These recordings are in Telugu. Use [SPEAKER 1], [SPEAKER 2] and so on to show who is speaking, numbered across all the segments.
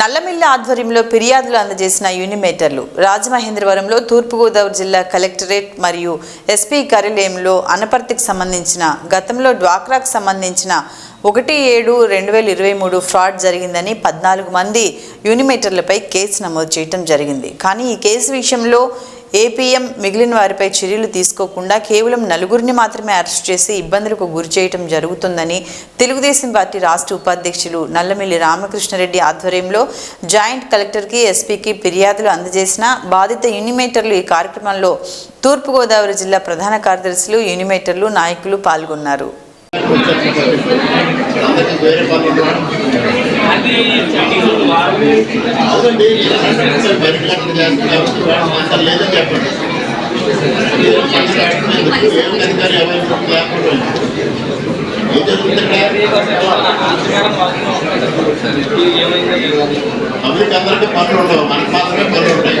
[SPEAKER 1] నల్లమిల్ల ఆధ్వర్యంలో ఫిర్యాదులు అందజేసిన యూనిమేటర్లు రాజమహేంద్రవరంలో తూర్పుగోదావరి జిల్లా కలెక్టరేట్ మరియు ఎస్పీ కార్యాలయంలో అనపర్తికి సంబంధించిన గతంలో డ్వాక్రాకు సంబంధించిన ఒకటి ఏడు రెండు వేల ఇరవై మూడు ఫ్రాడ్ జరిగిందని పద్నాలుగు మంది యూనిమేటర్లపై కేసు నమోదు చేయడం జరిగింది. కానీ ఈ కేసు విషయంలో ఏపీఎం మిగిలిన వారిపై చర్యలు తీసుకోకుండా కేవలం నలుగురిని మాత్రమే అరెస్ట్ చేసి ఇబ్బందులకు గురి చేయటం జరుగుతుందని తెలుగుదేశం పార్టీ రాష్ట్ర ఉపాధ్యక్షులు నల్లమిల్లి రామకృష్ణారెడ్డి ఆధ్వర్యంలో జాయింట్ కలెక్టర్కి ఎస్పీకి ఫిర్యాదులు అందజేసిన బాధిత యూనిమేటర్లు ఈ కార్యక్రమంలో తూర్పుగోదావరి జిల్లా ప్రధాన కార్యదర్శులు యూనిమేటర్లు నాయకులు పాల్గొన్నారు.
[SPEAKER 2] అవునండి లేదని చెప్పండి ఎవరు పబ్లిక్ అందరికీ పనులు ఉండవు మనకు మాత్రమే పనులు ఉంటాయి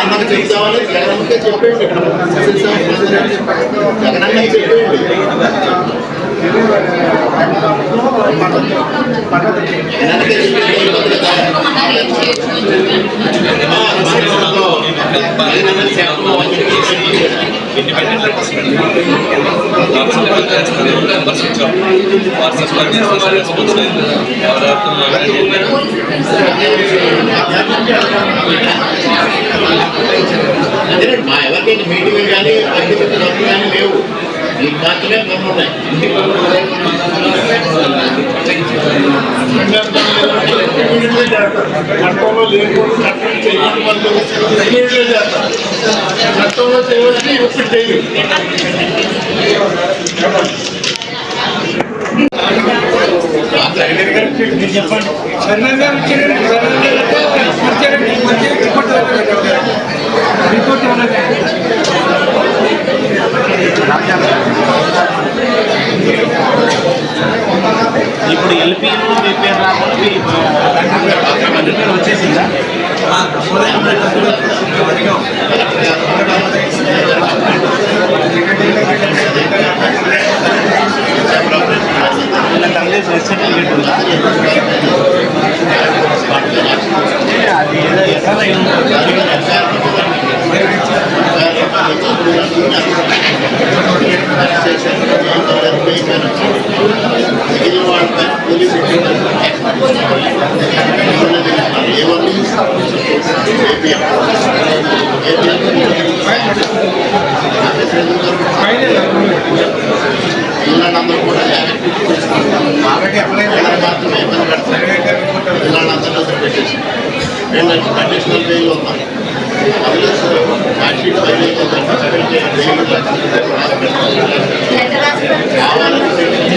[SPEAKER 2] జగనన్నకి చెప్తామని జగనన్నకే చెప్పేయండి ఇక్కడ జగనన్నకి చెప్పేయండి జగనన్నకే చెప్పేయండి జగనన్నకి చెప్పడం అదే మా ఎవరికైనా మీటింగ్ కానీ అగ్రికల్చర్ వర్క్ కానీ లేవు మీకు మాత్రమే పనులు ఉన్నాయి
[SPEAKER 3] చట్టంలో లేకుండా చట్టం చేయడం వల్ల ఇమీడియట్గా చేస్తారు చట్టంలో చేయవలసి ఇప్పుడు చేయరు చెప్పండి. చంద్రన్ గారు గారు మంచి రిపోర్ట్ రిపోర్ట్ ఉన్నది
[SPEAKER 4] ఇప్పుడు ఎల్పీలు రిపేర్ రాకుండా రిపేర్ వచ్చేసిందా?
[SPEAKER 2] కండిషనల్ బెయిల్ ఉన్నాం ఛార్జ్షీట్ ఫైల్ అయిపోతుంది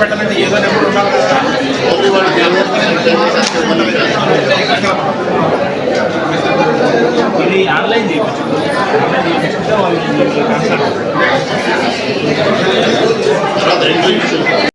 [SPEAKER 4] പെട്ടെന്ന് ഏതോ നമ്പർ ഉണ്ടാക്കുന്നത് ఇది ఆన్లైన్
[SPEAKER 3] చేయవచ్చు ఆన్లైన్ చేయవచ్చు తర్వాత రెండు